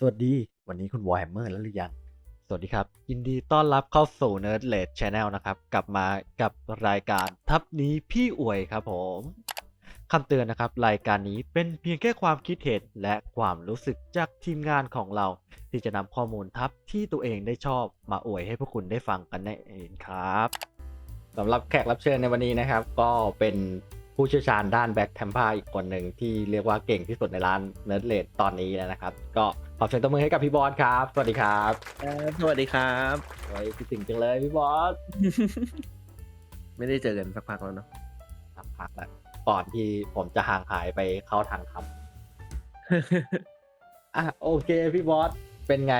สวัสดี วันนี้คุณวอร์แฮมเมอร์แล้วหรือยัง สวัสดีครับ ยินดีต้อนรับเข้าสู่ Nerd l a d e Channel นะครับ กลับมากับรายการทับนี้พี่อวยครับผมคำเตือนนะครับ รายการนี้เป็นเพียงแค่ความคิดเห็นและความรู้สึกจากทีมงานของเรา ที่จะนำข้อมูลทับที่ตัวเองได้ชอบมาอวยให้พวกคุณได้ฟังกันนั่นเองครับสำหรับแขกรับเชิญในวันนี้นะครับ ก็เป็นผู้เชี่ยวชาญด้านแบ็คแทมพาอีกคนหนึ่งที่เรียกว่าเก่งที่สุดในร้านเนิร์ดเลดตอนนี้นะครับ ก็ ขอเสียงตบมือให้กับพี่บอสครับ สวัสดีครับครับสวัสดีครับโอ้ยคิดถึงจังเลยพี่บอส ไม่ได้เจอกันสักพักแล้วเนาะสักพักแล้วก่อนที่ผมจะห่างหายไปเข้าทางคำอะโอเคพี่บอส เป็นไง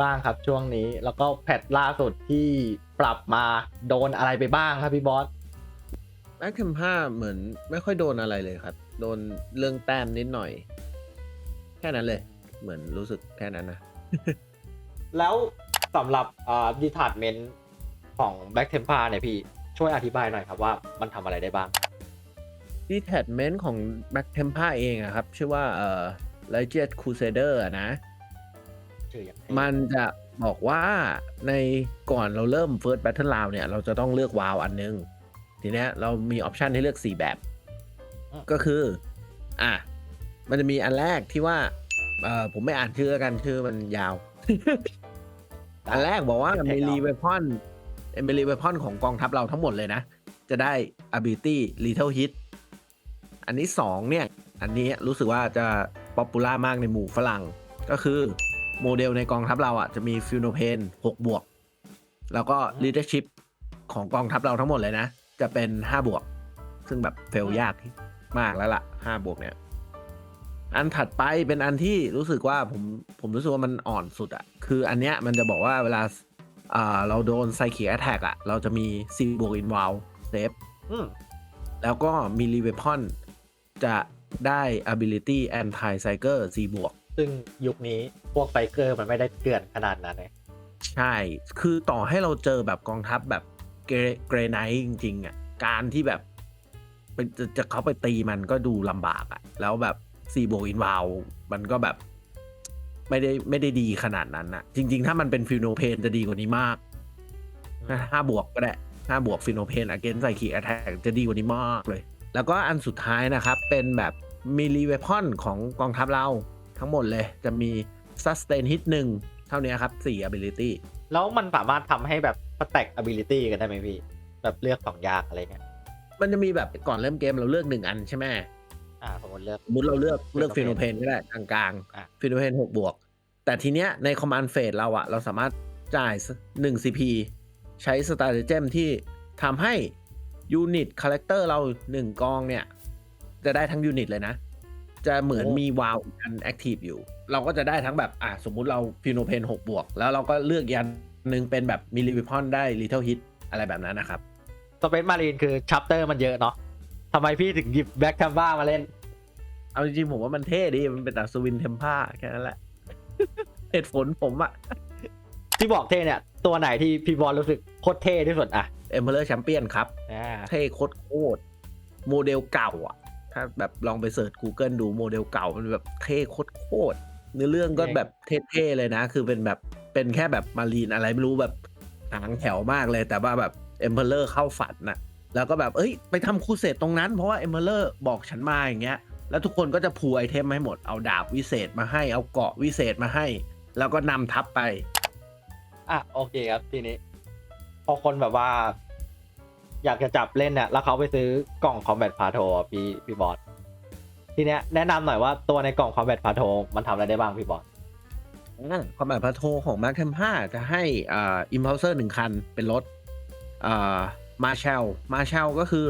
บ้างครับช่วงนี้ แล้วก็แพทล่าสุดที่ปรับมาโดนอะไรไปบ้างครับพี่บอสแบ็คเทมผ้าเหมือนไม่ค่อยโดนอะไรเลยครับ โดนเรื่องแต้มนิดหน่อย แค่นั้นเลย เหมือนรู้สึกแค่นั้นนะ แล้วสำหรับอ่าดีทาร์เมนต์ของแบ็กเทมพาเนี่ยพี่ช่วยอธิบายหน่อยครับว่ามันทำอะไรได้บ้างดีแท c เมนต์ของแบ็คเทมผ้าเองอะครับ ชื่อว่าเอ่อ Legend Crusader อะนะ ชื่ออย่างมันจะบอกว่าในก่อนเราเริ่ม First Battle Round เนี่ย เราจะต้องเลือกวาลอันนึง ทีเนี้ยเรามีออปชันให้เลือก 4 แบบ ก็คือ อะ มันจะมีอันแรกที่ว่า เอ่อผมไม่อ่านชื่อแล้วกันชื่อมันยาว อันแรกบอกว่ามีรีเวพอนเอมเบรีเวพอนของกองทัพเราทั้งหมดเลยนะ จะได้ ability little hit อันนี้สองเนี่ย อันนี้รู้สึกว่าจะป๊อปปูล่ามากในหมู่ฝรั่ง ก็คือโมเดลในกองทัพเราอะจะมีฟิวโนเพน6บวก แล้วก็ leadership ของกองทัพเราทั้งหมดเลยนะ จะเป็น5บวก ซึ่งแบบเฟลยากมากแล้วล่ะ5บวกเนี่ย อันถัดไปเป็นอันที่รู้สึกว่าผมผมรู้สึกว่ามันอ่อนสุดอะคืออันเนี้ยมันจะบอกว่าเวลาอ่าเราโดนไซคิแอ t แทกอะเราจะมี4บวกอินว l ลเซฟอืมแล้วก็มีรีเวพอนจะได้ ability anti cycle 4บวกซึ่งยุคนี้พวกไฟเกอร์มันไม่ได้เกลื่อนขนาดนั้นเลยใช่ คือต่อให้เราเจอแบบกองทัพแบบเกรเกรไนท์จริง ๆ อะ การที่แบบเป็นจะจะเขาไปตีมันก็ดูลำบากอะ แล้วแบบ ซีโบอินวาวมันก็แบบ ไม่ได้ไม่ได้ดีขนาดนั้นอะจริง ๆ ถ้ามันเป็นฟิโนเพนจะดีกว่านี้มากห้าบวกก็ได้ห้าบวกฟิโนเพนอเกนไซคีแอทแทกจะดีกว่านี้มากเลย แล้วก็อันสุดท้ายนะครับ เป็นแบบมีรีเวพอนของกองทัพเราทั้งหมดเลยจะมี sustain hit หนึ่งเท่านี้ครับ4 ability แล้วมันสามารถทำให้แบบสแต็ก ability กันได้ไหมพี่ แบบเลือกสองยากอะไรเงี้ยมันจะมีแบบก่อนเริ่มเกมเราเลือกหนึ่งอันใช่ไหม อ่าสมมติเลือกสมมติเราเลือกเลือกฟิโน Phenopen เพนก็ได้กลางอะๆฟิโนเพนหกบวก แต่ทีเนี้ยในคอมมานด์เฟสเราอะเราสามารถจ่ายหนึ่ง CP ใช้สตาร์เจมที่ทำให้ยูนิตคาแรคเตอร์เราหนึ่งกองเนี่ย จะได้ทั้งยูนิตเลยนะ จะเหมือนโอ้มีวาลอันแอคทีฟอยู่ เราก็จะได้ทั้งแบบอะสมมุติเราฟิโนเพนหกบวก แล้วเราก็เลือกยันหนึ่งเป็นแบบมิลลิวิพอนได้ลิ t เ l e ิ hit อะไรแบบนั้นนะครับสเปซมารีนคือชัปเตอร์มันเยอะเนาะทำไมพี่ถึงหยิบแบ็กแทมบ้ามาเล่น เอาจริงๆผมว่ามันเท่ดี มันเป็นอัศวินเทมผ้าแค่นั้นแหละ เหตุผลผมอะที่บอกเท่เนี่ย ตัวไหนที่พี่บอลรู้สึกโคตรเท่ที่สุดอะเอ็มเพลเลอร์แชมเปี้ยนครับ อ่าเท่โคตรโคตรโมเดลเก่าอะถ้าแบบลองไปเสิร์ช Google ดูโมเดลเก่ามันแบบเท่โคตรโคตรเนื้อเรื่องก็แบบเท่ๆเลยนะ คือเป็นแบบเป็นแค่แบบมารีนอะไรไม่รู้แบบหางแถวมากเลย แต่ว่าแบบเอ็มเพลเลอร์เข้าฝันน่ะ แล้วก็แบบเอ้ยไปทำคูเศษตรงนั้นเพราะว่าเอ็มเพลเลอร์บอกฉันมาอย่างเงี้ยแล้วทุกคนก็จะพูไอเทมให้หมดเอาดาบวิเศษมาให้เอาเกราะวิเศษมาให้ แล้วก็นำทัพไป อะโอเคครับทีนี้ พอคนแบบว่า อยากจะจับเล่นเนี่ยแล้วเขาไปซื้อกล่องคอมแบทพาโทพี่พี่บอสทีเนี้ยแนะนำหน่อยว่าตัวในกล่องคอมแบทพาโทมันทำอะไรได้บ้างพี่บอสความหมายพระโทของมาร์คเทมห้าจะให้อ่าอิมพ l ลเซอร์หนึ่งคันเป็นรถอ่า มาเชลมาเชลก็คือ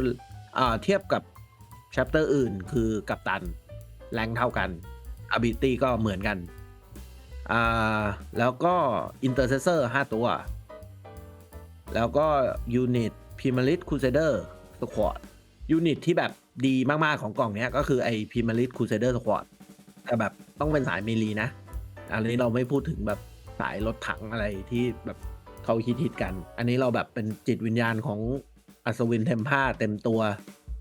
อ่าเทียบกับแชปเตอร์อื่นคือกัปตัน แรงเท่ากันอ b บิตี้ก็เหมือนกันอ่าแล้วก็อินเตอร์เซเซอร์ห้าตัว แล้วก็ยูนิตพิมาริสคูเซเดอร์สควอตยูนิตที่แบบดีมากๆของกล่องนี้ก็คือไอพิมาริสคูเซเดอร์สควอตแต่แบบต้องเป็นสายเมลีนะ อันนี้เราไม่พูดถึงแบบสายรถถังอะไรที่แบบ เขาฮิตฮิตๆกัน อันนี้เราแบบเป็นจิตวิญญาณของอัศวินเทมผ้าเต็มตัว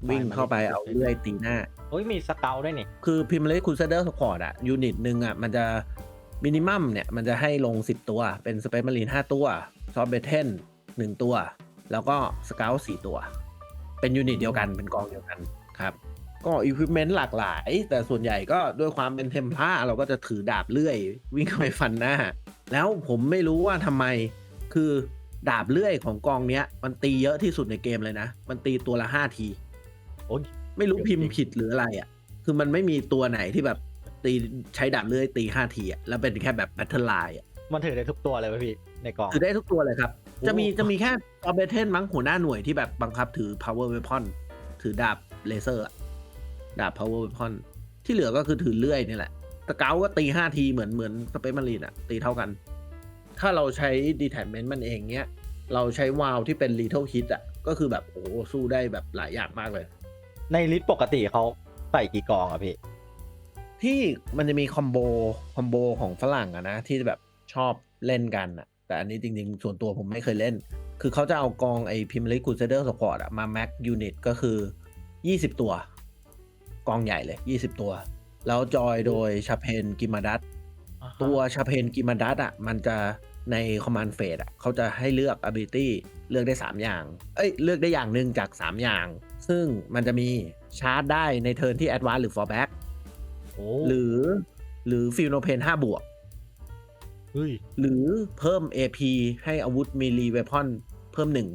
วิ่งเข้าไปเอาเลื่อยตีหน้าโอ้ยมีสเกลด้วยนี่ คือพิมพ์เลคูเซเดอร์สควอตอะยูนิตหนึ่งอะมันจะมินิมัมเนี่ย มันจะให้ลง 10 ตัว เป็นสเปซมารีน5ตัวซอฟเบเทน1ตัว แล้วก็สเกล4ตัว เป็นยูนิตเดียวกันเป็นกองเดียวกันครับ ก็อุปกรณ์หลากหลาย แต่ส่วนใหญ่ก็ด้วยความเป็นเทมพลาเราก็จะถือดาบเลื่อย วิ่งเข้าไปฟันหน้า แล้วผมไม่รู้ว่าทำไม คือดาบเลื่อยของกองเนี้ย มันตีเยอะที่สุดในเกมเลยนะ มันตีตัวละ5ทีโอ้ยไม่รู้เยอะพิมจริพ์งผิดหรืออะไรอะ คือมันไม่มีตัวไหนที่แบบตีใช้ดาบเลื่อยตีห้าทีอะแล้วเป็นแค่แบบแพทเทิร์นไลน์อะมันถือได้ทุกตัวเลยป่ะพี่ในกล่องคือได้ทุกตัวเลยครับโอ้จะมีจะมีแค่ออเบเทนมั้งหัวหน้าหน่วยที่แบบบังคับถือ power weapon ถือดาบเลเซอร์อะดาบ power weapon ที่เหลือก็คือถือเลื่อยนี่แหละ สเกลก็ตีห้าทีเหมือนเหมือนสเปซมารีนอะตีเท่ากัน ถ้าเราใช้ detachment มันเองเนี้ย เราใช้วาลที่เป็น little hit อะ ก็คือแบบ โอ้โหสู้ได้แบบหลายอย่างมากเลย ในลิสต์ปกติเขาใส่กี่กองอะพี่ ที่มันจะมีคอมโบคอมโบของฝรั่งอะนะ ที่แบบชอบเล่นกันอะแต่อันนี้จริง ๆ ส่วนตัวผมไม่เคยเล่น คือเขาจะเอากองไอ้พิมลิกูเซเดอร์สปอร์ตอะมาแม็กยูนิตก็คือ 20 ตัว กองใหญ่เลย 20 ตัว แล้วจอยโดยชาเพนกิมาดัต ตัวชาเพนกิมาดัตอะมันจะในคอมมานด์เฟสอะเขาจะให้เลือก ability เลือกได้ 3 อย่าง เอ้ย เลือกได้อย่างหนึ่งจาก 3 อย่าง ซึ่งมันจะมีชาร์จได้ในเทิร์นที่ advance หรือ fallback โอ้หรือหรือฟิลโนเพน5บวกเฮ้ยหรือเพิ่ม AP ให้อาวุธมีรีเวพอนเพิ่มหนึ่ง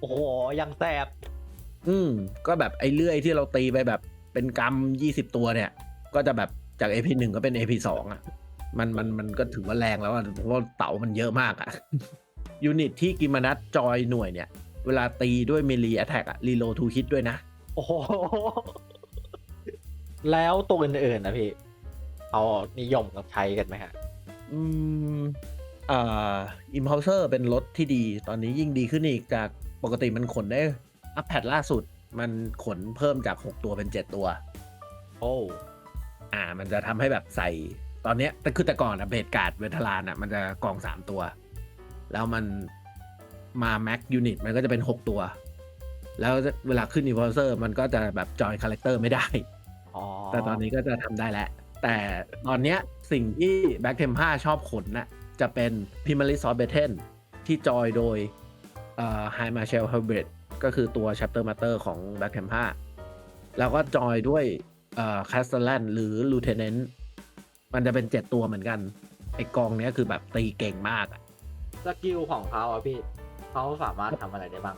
โอ้โห ยังแสบ อืม ก็แบบไอ้เลื่อยที่เราตีไปแบบเป็นกำ20ตัวเนี่ย ก็จะแบบจาก AP 1ก็เป็น AP 2อะ มันมันมันก็ถือว่าแรงแล้วอะเพราะว่าเต๋ามันเยอะมากอะยูนิตที่กิมานัทจอยหน่วยเนี่ย เวลาตีด้วยเมลีแอตแทกอะรีโลทูฮิตด้วยนะ โอ้โห แล้วตัวอื่นๆนะพี่เขานิยมกับใช้กันไหมฮะ อืมอ่าอิมพ l เซอร์เป็นรถที่ดี ตอนนี้ยิ่งดีขึ้นอีกจากปกติมันขนได้ อัพแพดล่าสุด มันขนเพิ่มจาก 6 ตัวเป็น 7 ตัว โอ้ อ่า มันจะทำให้แบบใส่ ตอนเนี้ยแต่คือแต่ก่อนอะเบดการ์ดเวทลานอะมันจะกอง3ตัว แล้วมันมาแม็กยูนิตมันก็จะเป็น6ตัว แล้วเวลาขึ้นอิมพ l เซอร์มันก็จะแบบจอยคาแรคเตอร์ไม่ได้อ๋อแต่ตอนนี้ก็จะทำได้แล้ว แต่ตอนเนี้ยสิ่งที่แบ็กเทม5ชอบขนน่ะจะเป็นพิมาริซอ b เบเทนที่จอยโดยไฮมาเชลเฮเบรดก็คือตัว Chapter Master ของแบ็กเทม5แล้วก็จอยด้วยคาสเตล a นหรือลูเทเนนต์ มันจะเป็น7ตัวเหมือนกันไอกองเนี้ยคือแบบตีเก่งมากอะสกิลของเขาอะพี่เขาสามารถทำอะไรได้บ้าง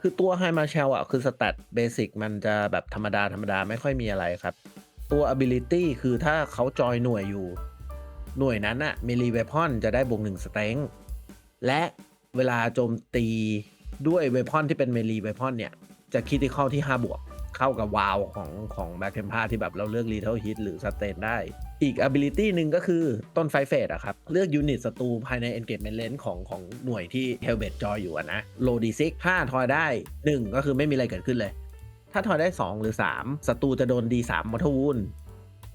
คือตัวไฮมาเชลอะคือสแตทเบสิกมันจะแบบธรรมดาธรรมดาไม่ค่อยมีอะไรครับ ตัว ability คือถ้าเขาจอยหน่วยอยู่ หน่วยนั้นอะมีรีเวพอนจะได้บวกหนึ่งสเต็งและเวลาโจมตีด้วยเวพอนที่เป็นเมลีเวพอนเนี่ย จะคิดที่เข้าที่ 5 บวก เข้ากับวาวของของแบ็คเทมพาที่แบบเราเลือก Lethal Hit หรือ Sustain ได้ อีก ability หนึ่งก็คือต้นไฟเฟสอะครับ เลือกยูนิตศัตรูภายใน engagement range ของของหน่วยที่ Helmet จอยอยู่อะนะ low d6 ถ้าทอยได้ 1 ก็คือไม่มีอะไรเกิดขึ้นเลย ถ้าทอยได้ 2 หรือ 3ศัตรูจะโดน D3 มอเทอร์วูน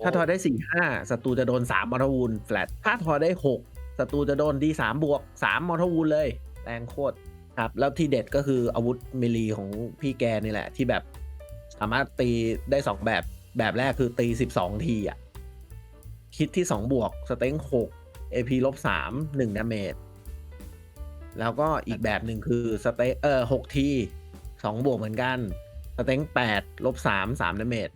ถ้าทอยได้ 4 5ศัตรูจะโดน 3มอเทอร์วูนแฟลตถ้าทอยได้ 6ศัตรูจะโดน D3 บวก 3มอเทอร์วูนเลยแรงโคตรครับ แล้วที่เด็ดก็คืออาวุธเมลีของพี่แกนี่แหละที่แบบ สามารถตีได้ 2 แบบแบบแรกคือตี 12 ทีอะ คิดที่ 2 บวก สเต็ง6 AP ลบ3 1ดาเมจแล้วก็อีกแบบหนึ่งคือสเต็งเออ6ที2บวกเหมือนกันสเต็ง8ลบ3 3ดาเมจ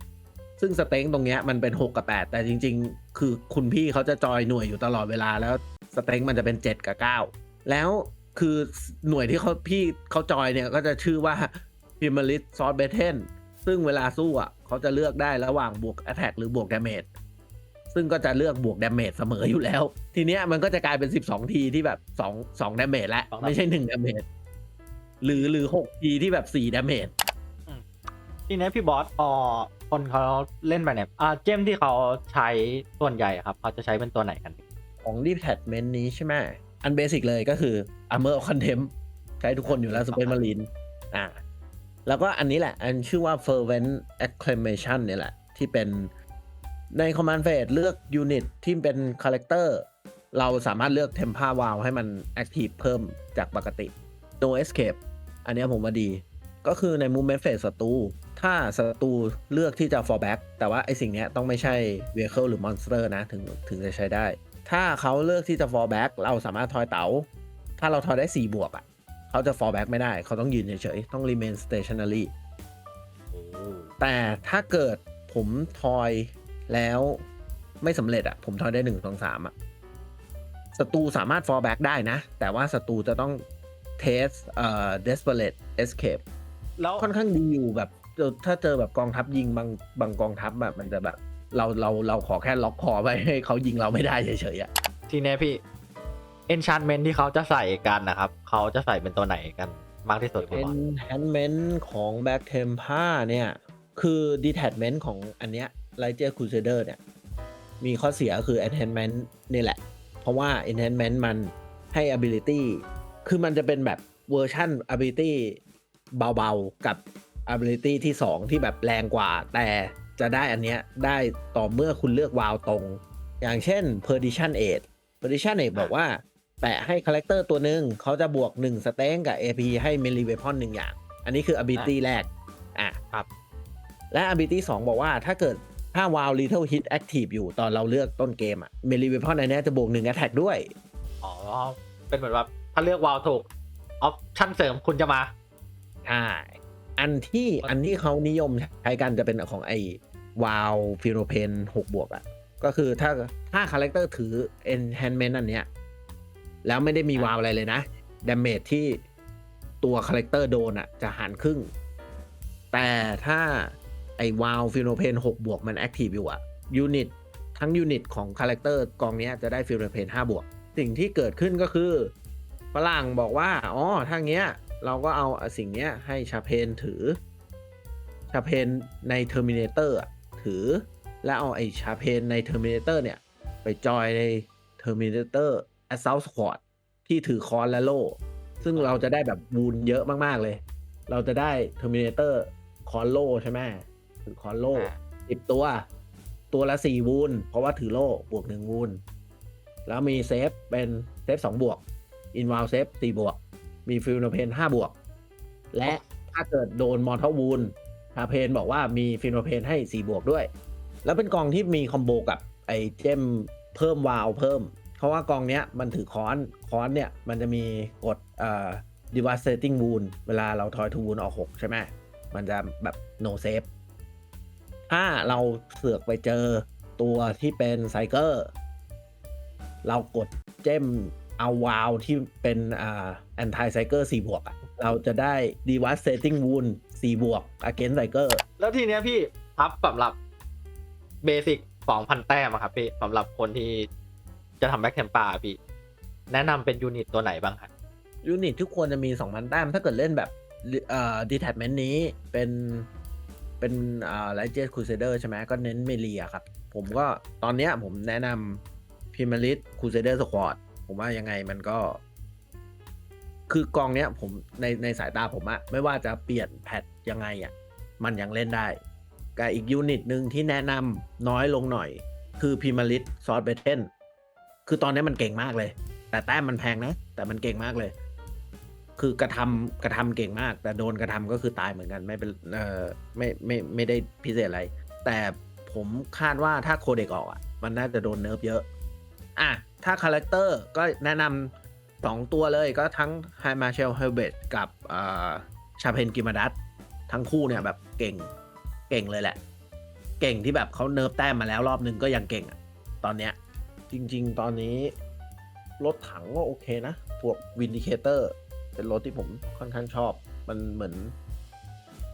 ซึ่งสเต็งตรงเนี้ยมันเป็น 6 กับ 8 แต่จริง ๆ คือคุณพี่เขาจะจอยหน่วยอยู่ตลอดเวลาแล้วสเต็งมันจะเป็น 7 กับ 9 แล้วคือหน่วยที่เขาพี่เขาจอยเนี่ยก็จะชื่อว่า p i m a r i s s o r t b a t t e n ซึ่งเวลาสู้อะเขาจะเลือกได้ระหว่างบวก Attack หรือบวก Damage ซึ่งก็จะเลือกบวก Damage เสมออยู่แล้ว ทีเนี้ยมันก็จะกลายเป็น 12 ทีที่แบบ2 2 Damage แล้วสองไม่ใช่1 Damage หรือหรือ 6 ทีที่แบบ4 Damage ทีนี้พี่บอสพอคนเขาเล่นไปเนี่ยอ่าเจมที่เขาใช้ส่วนใหญ่อะครับเขาจะใช้เป็นตัวไหนกัน ของ Detachment นี้ใช่ไหมอันเบสิกเลยก็คือ Armor of Contempt ใช้ทุกคนอยู่แล้ว Space Marine อ่าแล้วก็อันนี้แหละ อันชื่อว่า Fervent Acclamation เนี่ยแหละ ที่เป็น ใน Command Phase เลือก Unit ที่เป็น Character เราสามารถเลือก Tempa w o w ให้มัน Active เพิ่มจากปกติ No Escape อันเนี้ยผมว่าดี ก็คือใน Movement Phase ศัตรูถ้าศัตรูเลือกที่จะ fall back แต่ว่าไอสิ่งเนี้ยต้องไม่ใช่ vehicle หรือ monster นะ ถึงถึงจะใช้ได้ ถ้าเขาเลือกที่จะ fall back เราสามารถทอยเต๋า ถ้าเราทอยได้ 4 บวกอะ่ะ เขาจะ fall back ไม่ได้ เขาต้องยืนเฉยๆ ต้อง remain stationary แต่ถ้าเกิดผมทอย แล้วไม่สำเร็จอะ่ะผมทอยได้1 2 3อะศัตรูสามารถ fall back ได้นะ แต่ว่าศัตรูจะต้อง test เอ่อ desperate escape แล้วค่อนข้างดีอยู่แบบเจอถ้าเจอแบบกองทัพยิงบางบางกองทัพแบบมันจะแบบ เราเราเราขอแค่ล็อกคอไว้ให้เขายิงเราไม่ได้เฉยๆอะทีเนี้ยพี่ enchantment ที่เขาจะใส่กันนะครับ เขาจะใส่เป็นตัวไหนกันมากที่สุดครับบอส enhancement ของ back tempa เนี่ย คือ detachment ของอันเนี้ย Liger Crusader เนี่ย มีข้อเสียคือ enhancement นี่แหละ เพราะว่า enhancement มันให้ ability คือมันจะเป็นแบบเวอร์ชัน ability เบาๆ กับ ability ที่ 2 ที่แบบแรงกว่า แต่จะได้อันเนี้ยได้ต่อเมื่อคุณเลือกวาวตรง อย่างเช่น perdition aid perdition aid บอกว่า แปะให้คาแรคเตอร์ตัวหนึ่งเขาจะบวก 1 สเต็งกับ AP ให้ melee weapon หนึ่งอย่าง อันนี้คือ ability แรก อะครับและ ability 2 บอกว่าถ้าเกิด ถ้า wow little hit active อยู่ตอนเราเลือกต้นเกมอะ melee weapon อันเนี้ยจะบวก1 attack ด้วย อ๋อ เป็นเหมือนแบบถ้าเลือกวาวถูก ออปชั่นเสริมคุณจะมาใช่อันที่อันที่เขานิยมใช้กันจะเป็นของไอ้วาวฟิโรเพน6บวกอะก็คือถ้าถ้าคาแรคเตอร์ถือ enhancement อันเนี้ยแล้วไม่ได้มีวาวอะไรเลยนะดาเมจที่ตัวคาแรคเตอร์โดนอะจะหารครึ่ง แต่ถ้า ไอ้วาวฟิโรเพน6บวกมันแอคทีฟอยู่อะยูนิตทั้งยูนิตของคาแรคเตอร์กองนี้จะได้ฟิโรเพน5บวก สิ่งที่เกิดขึ้นก็คือฝรั่งบอกว่า อ๋อถ้าเงี้ย เราก็เอาสิ่งเนี้ยให้ชาเพนถือ ชาเพนใน Terminator อะถือ แล้วเอาไอ้ชาเพนใน Terminator เนี่ย ไปจอยใน Terminator Assault Squad ที่ถือคอนและโล่ซึ่งเราจะได้แบบบูนเยอะมาก ๆ เลย เราจะได้ Terminator คอนโล่ใช่ไหม ถือคอนโล่อ่าสิบตัว ตัวละสี่วูนเพราะว่าถือโล่บวกหนึ่งวูนแล้วมีเซฟเป็นเซฟสองบวกอินว l ลเซฟสี่บวก มีฟิลโนเพนห้าบวก และถ้าเกิดโดนมอร์ทัลวูนชาเพนบอกว่ามีฟิลโนเพนให้สี่บวกด้วย แล้วเป็นกองที่มีคอมโบกับไอเจมเพิ่มวาลเพิ่ม เพราะว่ากองเนี้ยมันถือค้อนค้อนเนี่ยมันจะมีกดเอ่อ devastating wound เวลาเราทอยทูวูนออกหกใช่ไหม มันจะแบบ no save ถ้าเราเสือกไปเจอตัวที่เป็นไซเกอร์ เรากดเจมเอาวาวที่เป็นอ่า anti ไซเกอร์4บวกอะเราจะได้ devastating wound 4บวก against ไซเกอร์แล้วทีเนี้ยพี่ทับสำหรับเบสิกสองพันแต้มอะครับพี่สำหรับคนที่จะทำแบ็กเทมปาพี่ แนะนำเป็นยูนิตตัวไหนบ้างครับยูนิตทุกคนจะมี2,000แต้มถ้าเกิดเล่นแบบเอ่อ detachment นี้เป็น เป็นอ่า l i g e t Crusader ใช่ไหมก็เน้นเมลีอะครับ ผมก็ตอนเนี้ยผมแนะนำ p r i m a r i s Crusader Squad ผมว่ายังไงมันก็ คือกองเนี้ย ผมในในสายตาผมอะไม่ว่าจะเปลี่ยนแพทยังไงอะมันยังเล่นได้กับอีกยูนิตหนึ่งที่แนะนำน้อยลงหน่อย คือ p r i m a r i s s w o r d b a t t l คือตอนนี้มันเก่งมากเลย แต่แต้มมันแพงนะ แต่มันเก่งมากเลย คือกระทำกระทำเก่งมาก แต่โดนกระทำก็คือตายเหมือนกันไม่เป็นเอ่อไม่ไม่ไม่ได้พิเศษอะไร แต่ผมคาดว่าถ้าโคเด็กออกอะ มันน่าจะโดนเนิร์ฟเยอะอะถ้าคาแรคเตอร์ก็แนะนำสองตัวเลยก็ทั้งไฮมาเชลเฮลเบตกับชาเพนกิมาดัตทั้งคู่เนี่ยแบบเก่งเก่งเลยแหละ เก่งที่แบบเขาเนิร์ฟแต้มมาแล้วรอบนึงก็ยังเก่งอะ ตอนเนี้ยจริง ๆ ตอนนี้ รถถังก็โอเคนะ พวกวินดิเคเตอร์ เป็นรถที่ผมค่อนข้างชอบ มันเหมือน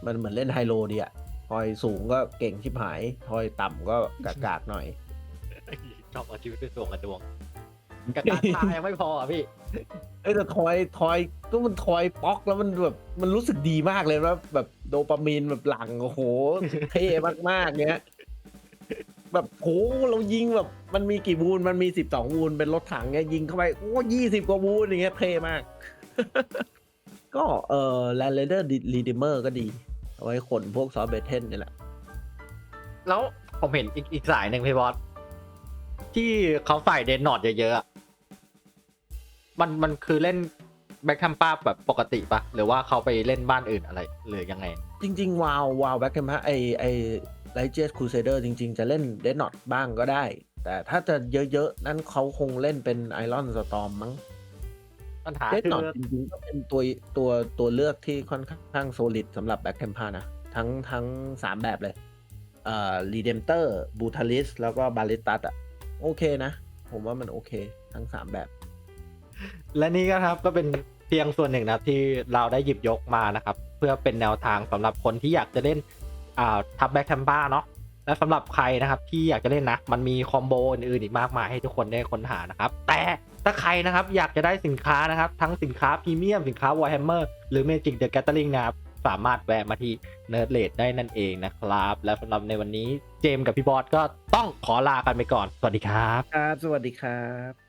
มันเหมือนเล่นไฮโลดีอะทอยสูงก็เก่งชิบหายทอยต่ำก็กากากๆหน่อย ชอบเอาชีวิตเป็นส่วงกับดวงกับการพายังไม่พออะพี่ เอ้ยแต่ทอยทอยก็มันทอยป๊อกแล้วมันแบบมันรู้สึกดีมากเลยว่าแบบโดปามีนแบบหลังโอ้โห เท่มากๆเนี้ยแบบโหเรายิงแบบมันมีกี่วูนมันมีสิบสองวูนเป็นรถถังเนี้ยยิงเข้าไปโอ้ยี่สิบกว่าวูนอย่างเงี้ยเท่มาก ก็เออแลนเดอร์รีดิเมอร์ก็ดี เอาไว้ขนพวกซอฟเบเทนนี่แหละ แล้วผมเห็นอีกอีกสายหนึ่งพี่บอสที่เขาใส่เดนนอดเยอะๆอะมันมันคือเล่นแบ็คทัมป้าแบบปกติปะหรือว่าเขาไปเล่นบ้านอื่นอะไรหรือยังไง จริง ๆ วาววาวแบ็คแคมป์ไอไอไลเจสคูเซเดอร์จริง ๆ จะเล่นเดนนอตบ้างก็ได้ แต่ถ้าจะเยอะ ๆ นั้นเขาคงเล่นเป็นไอรอนสตอมมั้ง ปัญหาเดคืนนอตอจริงๆก็เป็นตัวตัวตัวเลือกที่ค่อนข้างโซลิดสำหรับแบ็คเทมพานะ ทั้งทั้งสามแบบเลย เอ่อรีเดมเตอร์บูทาลิสแล้วก็บาลิตัสอะโอเคนะ ผมว่ามันโอเค ทั้งสามแบบ และนี่ก็ครับก็เป็นเพียงส่วนหนึ่งนะครับที่เราได้หยิบยกมานะครับ เพื่อเป็นแนวทางสำหรับคนที่อยากจะเล่นอ่าทับแบ็คแคมบ้าเนาะและสำหรับใครนะครับที่อยากจะเล่นนะ มันมีคอมโบอื่นๆอีกมากมายให้ทุกคนได้ค้นหานะครับ แต่ ถ้าใครนะครับอยากจะได้สินค้านะครับ ทั้งสินค้าพรีเมียมสินค้า Warhammer หรือ Magic the Gathering นะครับสามารถแวะมาที่ Nerd r a t ได้นั่นเองนะครับ และสำหรับในวันนี้เจมกับพี่บอสก็ต้องขอลากันไปก่อน สวัสดีครับ ครับ สวัสดีครับ